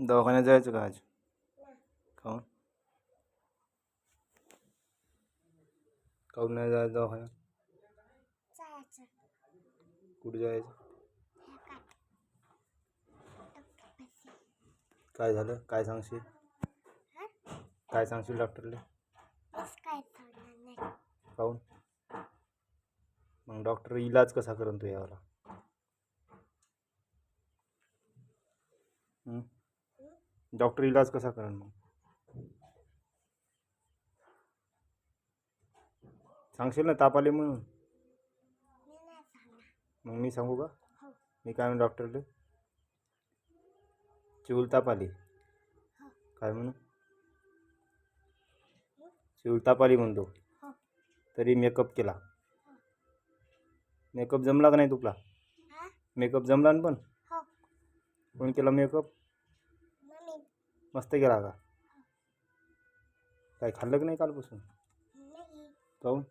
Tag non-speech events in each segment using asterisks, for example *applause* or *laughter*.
दवाखान्यात जायचं का आज? काहून? काहून नाही जायचं दवाखान्यात? कुठे जायचं? काय झालं? काय सांगशील? काय सांगशील डॉक्टरला? काहून? मग डॉक्टर इलाज कसा करून तू यावला? हं? डॉक्टर इलाज कसा करेल मग सांगशील ना ताप आले म्हणून? मग मी सांगू का? मी काय म्हणून डॉक्टरले? चिवल ताप आली. काय म्हणू? चिवल ताप आली म्हणतो. तरी मेकअप केला. मेकअप जमला का नाही तुला? मेकअप जमला ना पण? कोण केला मेकअप? मस्त केला का काय खाल्लं की नाही कालपासून नाही। काहून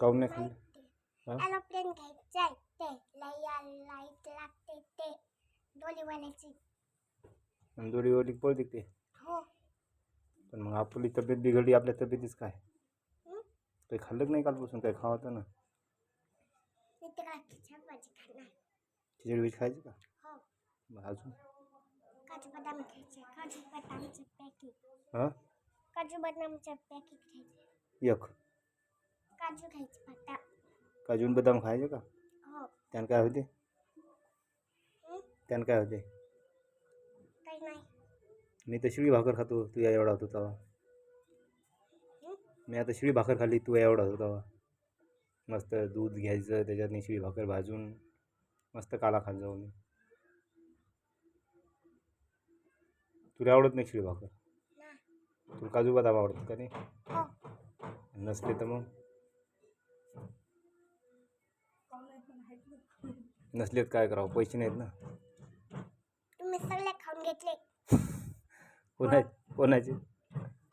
काहून नाही खाल्लं एरोप्लेन घ्यायचंय ते लया लाईट लागते ते डोलीवाल्याची आणि पळते ते हो। पण मग आपली तब्येत बिघडली आपल्या तब्येतीच काय काही खाल्लं नाही कालपासून ना। खिचड बीज खायची का अजून काजू बदाम खायचे काजू बदामचं पॅकेट हां? काजू बदामचं पॅकेट खायचे. एक. काजू खायचे काजून बदाम खायचे का? हो. त्यानं काय होते? हं? त्यानं काय होते? काही नाही. मी तर शिळी भाकर खातो तू या एवढा होतो तेव्हा हं? मी आता शिळी भाकर खाल्ली तू एवढा होतो तेव्हा मस्त दूध घ्यायचं त्याच्यातनी शिळी भाकर भाजून मस्त काला खात जाऊ मी. तुला आवडत नाही शिळी भाकर तुला काजू बदाम आवडतात का नाही? हो. नसले तर मग? नसलेत काय करावं? पैसे नाहीत ना? तुम्ही सगळे खाऊन घेतले. कोणा कोणाचे?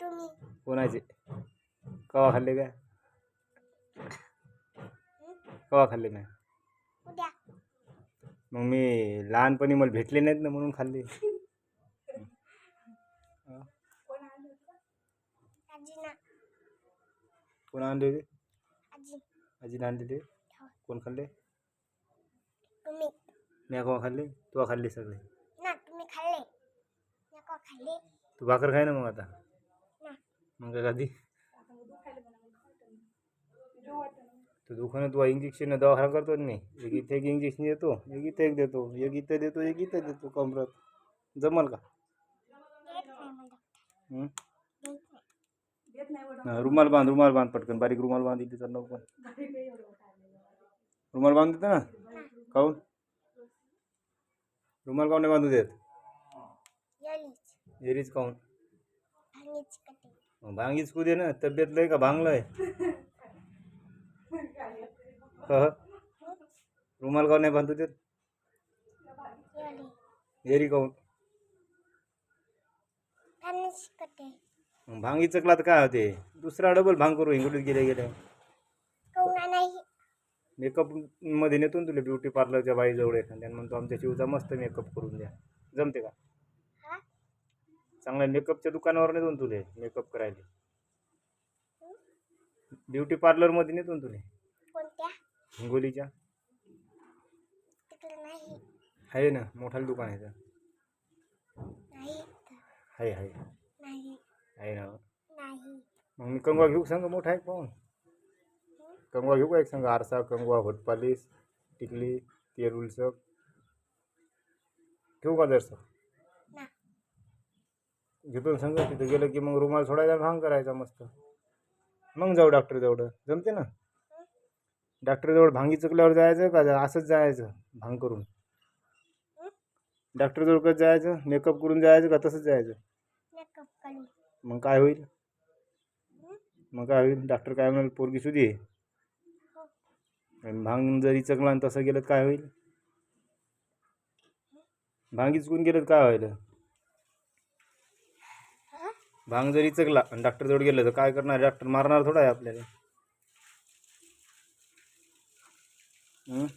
तुम्ही. कोणाचे? कवा खाल्ले काय? कवा खाल्ले नाही मग मी लहानपणी मला भेटले नाहीत ना म्हणून खाल्ले. *laughs* कोण आणले होते आजी आजीने आणले ते कोण खाल्ले तुम्ही मी कवा खाल्ले तू खाल्ले सगळे ना तुम्ही खाल्ले नको खाल्ले तू भाकर खाय ना मग आता ना मग काय कधी तू दुकानात तू इंजेक्शन दवाखाना करतो मी एक इथे एक इंजेक्शन देतो एक इथे एक देतो एक इथं देतो एक इथं देतो कमरात जमल का रुमाल बांध रुमाल बांध पटकन. बारीक रुमाल बांध इथे चाललं पण रुमाल बांध देतो ना? काहून रुमाल काहून नाही बांधू देत? एरीच. काहून भांगीची भांगीच कुदे ना. तब्येत लय का भांगलंय? *laughs* ह रुमाल काहून नाही बांधू देत? एरी. मग भांगी चकला तर काय होते? दुसरा डबल भांग करू हिंगडीत गेले गेले. कौना नाही. मेकअपमध्ये नेतो ना तुला ब्युटी पार्लरच्या बाईजवळ एखाद्या म्हणतो आमच्या शिवचा मस्त मेकअप करून द्या. जमते का? हा? चांगल्या मेकअपच्या दुकानावर नेतो ना तुले मेकअप करायला. ब्युटी पार्लरमध्ये नेतो ना तुले. हिंगोलीच्या. आहे ना मोठालं दुकान आहे आहे आहे. आहे ना नाही मग मी कंगवा घेऊ सांग मोठा आहे पाहून कंगवा घेऊ का एक सांग आरसा कंगवा होटपालीस टिकली तेरुल सब ठेवू का ना घेतो संग तिथं गेलं की मग रुमाल सोडायचा भांग करायचा मस्त मग जाऊ डॉक्टर जवळ जमते ना डॉक्टर जवळ भांगी चुकल्यावर जायचं का असंच जायचं भांग करून डॉक्टर जवळ कसं जायचं मेकअप करून जायचं का तसंच जायचं मग काय होईल? मग काय होईल? डॉक्टर काय म्हणाल? पोरगी सुधी आणि भांग जरी चकला आणि तसं गेलं काय होईल? भांगी चुकून गेलं काय हा भांग जरी चकला आणि डॉक्टर जवळ गेलं तर काय करणार? डॉक्टर मारणार थोडा आहे आपल्याला. हं?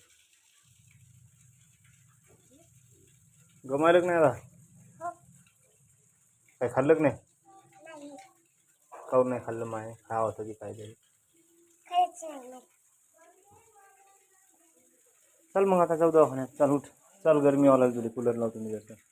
गमायला नाही आता. हो. काय खाल्लं नाही? काऊन नाही खाल्लं माय खावं होतं की काय तरी खरंच नाही मला चल मग आता जाऊ दवाखान्यात चाल उठ। चल गरमी वाला तुला कूलर लावतो मी जसं।